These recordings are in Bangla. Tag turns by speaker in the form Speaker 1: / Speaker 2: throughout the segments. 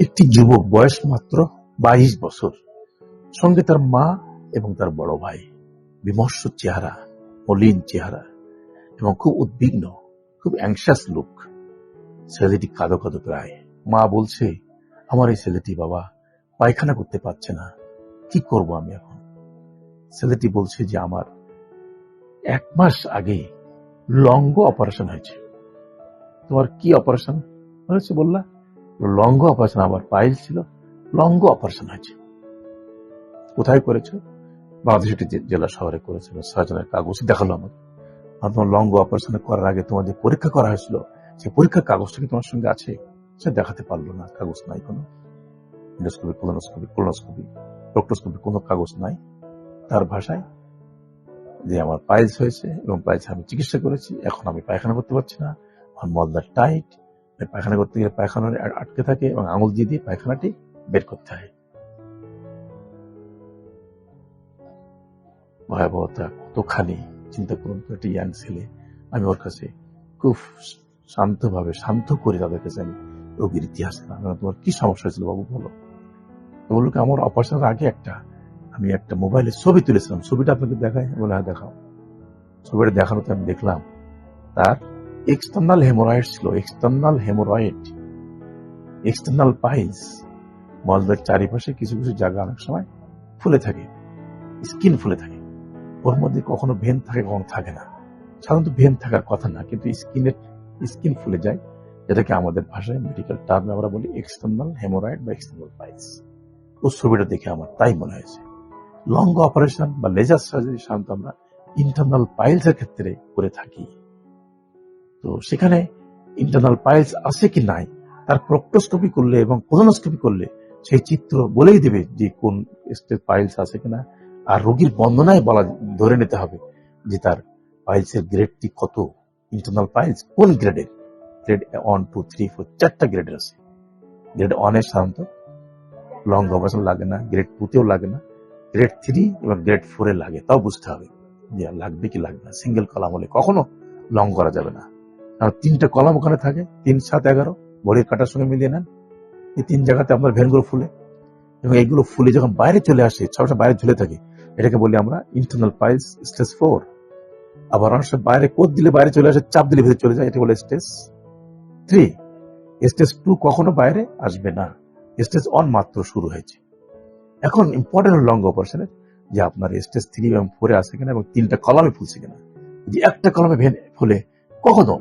Speaker 1: একটি যুবক বয়স মাত্র বাইশ বছর। সঙ্গে তার মা এবং তার বড় ভাই। বিমর্ষ চেহারা, মলিন চেহারা এবং খুব উদ্বিগ্ন, খুব অ্যাংশাস লুক ছেলেটি কাঁদো কাঁদো প্রায়। মা বলছে, আমার এই ছেলেটি বাবা পায়খানা করতে পারছে না। কি করব আমি এখন? ছেলেটি বলছে যে, আমার এক মাস আগে লঙ্গ অপারেশন হয়েছে। তোমার কি অপারেশন? হয়েছে বললা? লঙ্গ অপারেশন আমার পাইল ছিল, লঙ্গ অপারেশন হয়েছে। কোথায় করেছ? বাংলাদেশ জেলা শহরে করেছিল, সার্জনের কাগজ দেখাল আমাকে। আর তোমার লঙ্গ অপারেশন করার আগে তোমার যে পরীক্ষা করা হয়েছিল সেই পরীক্ষার কাগজটা কি তোমার সঙ্গে আছে? সে দেখাতে পারল না, কাগজ নাই কোনো। ইন্ডোস্কোপি কোলোনোস্কোপি কোলোনোস্কোপি ডক্টোস্কোপি কোনো কাগজ নাই। তার ভাষায় যে আমার পাইলস হয়েছে এবং পাইলস আমি চিকিৎসা করেছি, এখন আমি পায়খানা করতে পারছি না। আমার মলদার টাইট পায়খানা করতে গেলে পায়খানা আটকে থাকে এবং আঙুল দিয়ে দিয়ে পায়খানাটি বের করতে হয়। ভয়াবহতা, কতখানি চিন্তা করুন একটা ইয়াং ছেলে। আমি ওর কাছে খুব শান্তভাবে, শান্ত করে তাদের কাছে আমি রোগীর ইতিহাস তোমার কি সমস্যা হয়েছিল বাবু, বলো। বলল আমার অপারেশনের আগে একটা, আমি একটা মোবাইলে ছবি তুলেছিলাম। ছবিটা আপনাকে আমি বলে হ্যাঁ দেখাও। ছবিটা দেখানোতে আমি দেখলাম, তার এক্সটার্নাল হেমোরয়েড ছিল এক্সটার্নাল হেমোরয়েড এক্সটার্নাল পাইলস মলদার চারিপাশে কিছু কিছু জায়গা অনেক সময় ফুলে থাকে স্কিন ফুলে থাকে। ওর মধ্যে কখনো ভেন থাকে, কখনো থাকে না। সাধারণত ভেন থাকার কথা না, কিন্তু স্কিনের স্কিন ফুলে যায়। যেটাকে আমাদের ভাষায় মেডিকেল টার্মে আমরা বলি এক্সটার্নাল হেমোরয়েড বা এক্সটার্নাল পাইলস ওর ছবিটা দেখে আমার তাই মনে হয়েছে। লঙ্গ অপারেশন বা লেজার সার্জারি সাধারণত আমরা ইন্টারনাল পাইলস এর ক্ষেত্রে করে থাকি। তো সেখানে ইন্টারনাল পাইলস আছে কি নাই, তার প্রক্টোস্কোপি করলে এবং কোলোনোস্কোপি করলে সেই চিত্র বলেই দেবে যে কোন স্টেজ পাইলস আছে কিনা। আর রোগীর বর্ণনায় বলা, ধরে নিতে হবে যে তার পাইলসের গ্রেডটি কত ইন্টারনাল পাইলস কোন গ্রেডের grade one two three four চারটা গ্রেডের আছে। গ্রেড ওয়ানের সাধারণত লং অপারেশন লাগে না গ্রেড টু তেও লাগে না গ্রেড থ্রি এবং গ্রেড ফোরে লাগে, তাও বুঝতে হবে যে লাগবে কি লাগবে না। সিঙ্গেল কলাম হলে কখনো লং করা যাবে না। কারণ তিনটা কলাম ওখানে থাকে, তিন, সাত, এগারো। বডির কাটার সঙ্গে মিলিয়ে নেন। এই তিন জায়গাতে আপনার ভেনগুলো ফুলে। এবং এইগুলো ফুলে যখন বাইরে চলে আসে, সবসময় বাইরে ঝুলে থাকে, এটাকে বলি আমরা ইন্টারনাল পাইলস স্টেজ ফোর আবার অনেক বাইরে কোদ দিলে বাইরে চলে আসে, চাপ দিলে ভেতরে চলে যায় এটা বলে স্টেজ থ্রি স্টেজ টু কখনো বাইরে আসবে না। স্টেজ ওয়ান মাত্র শুরু হয়েছে। এখন ইম্পর্টেন্ট লং অপারেশনের যে আপনার স্টেজ থ্রি এবং ফোরে আসে কিনা এবং তিনটা কলমে ফুলছে কিনা। যদি একটা কলমে ভেন ফুলে, কখনো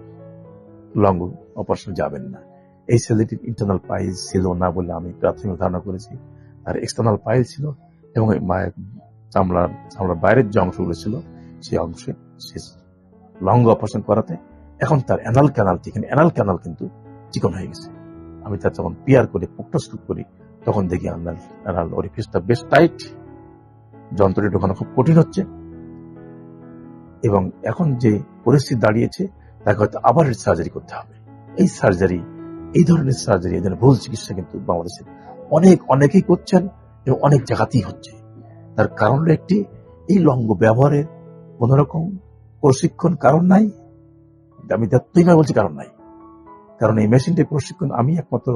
Speaker 1: লং অপারেশন যাবেন না। এই ছেলেটির ইন্টারনাল পাইল ছিল না বলে আমি প্রাথমিক ধারণা করেছি। আর এক্সটার্নাল পাইল ছিল এবং মায়ের চামড়ার চামড়ার বাইরের যে অংশগুলো ছিল, সেই অংশে সে লং অপারেশন করাতে এখন তার অ্যানাল ক্যানালটি এখানে অ্যানাল ক্যানাল কিন্তু চিকন হয়ে গেছে। আমি তার যখন পিয়ার করে প্রক্টোস্কোপ করি, তখন দেখি অ্যানাল অ্যানাল ওরিফিসটা বেশ টাইট যন্ত্রটি ঢোকানো খুব কঠিন হচ্ছে। এবং এখন যে পরিস্থিতি দাঁড়িয়েছে তাকে হয়তো আবার সার্জারি করতে হবে। এই সার্জারি এই ধরনের সার্জারি এই ধরনের ভুল চিকিৎসা কিন্তু বাংলাদেশে অনেক, অনেকেই করছেন এবং অনেক জায়গাতেই হচ্ছে। তার কারণ একটি, এই লঙ্গ ব্যবহারের কোন রকম প্রশিক্ষণ কারণ নাই, আমি দায়িত্বহীন বলছি কারণ নাই। কারণ এই মেশিনটি প্রশিক্ষণ আমি একমাত্র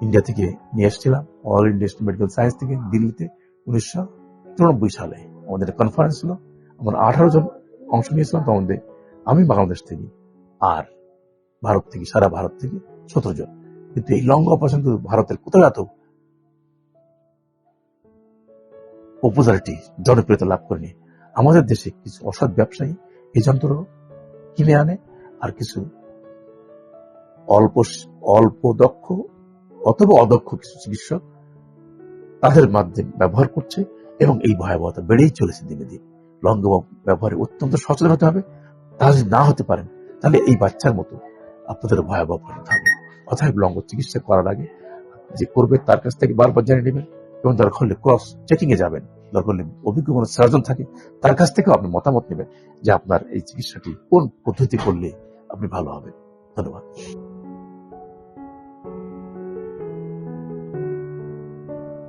Speaker 1: ইন্ডিয়া থেকে নিয়ে এসেছিলাম অল ইন্ডিয়া মেডিকেল সায়েন্স থেকে দিল্লিতে উনিশশো চুরানব্বই সালে। আমাদের কনফারেন্স ছিল, আমরা আঠারো জন অংশ নিয়েছিলাম তার মধ্যে আমি বাংলাদেশ থেকে আর ভারত থেকে, সারা ভারত থেকে সতেরো জন। কিন্তু এই লঙ্গ অপারেশন কিন্তু ভারতের কোথাও এত পপুলারিটি জনপ্রিয়তা লাভ করেনি? আমাদের দেশে কিছু অসৎ ব্যবসায়ী এই যন্ত্র কিনে আনে আর কিছু অল্প অল্প দক্ষ অথবা অদক্ষ কিছু চিকিৎসক তাদের মাধ্যমে ব্যবহার করছে এবং এই ভয়াবহতা বেড়েই চলেছে দিনে দিন। লঙ্গ ব্যবহারে অত্যন্ত সচেতন হতে হবে। তা না হতে পারেন, তাহলে এই বাচ্চার মতো আপনাদের ভয়াবহ পরিণত হবে। অথবা লঙ্গ চিকিৎসা করার আগে যে করবে তার কাছ থেকে বারবার জানিয়ে নেবেন এবং দরকার হলে ক্রস চেকিং এ যাবেন। দরকার হলে অভিজ্ঞ কোনো সার্জন থাকে, তার কাছ থেকেও আপনি মতামত নেবেন যে আপনার এই চিকিৎসাটি কোন পদ্ধতি করলে আপনি ভালো হবেন। ধন্যবাদ।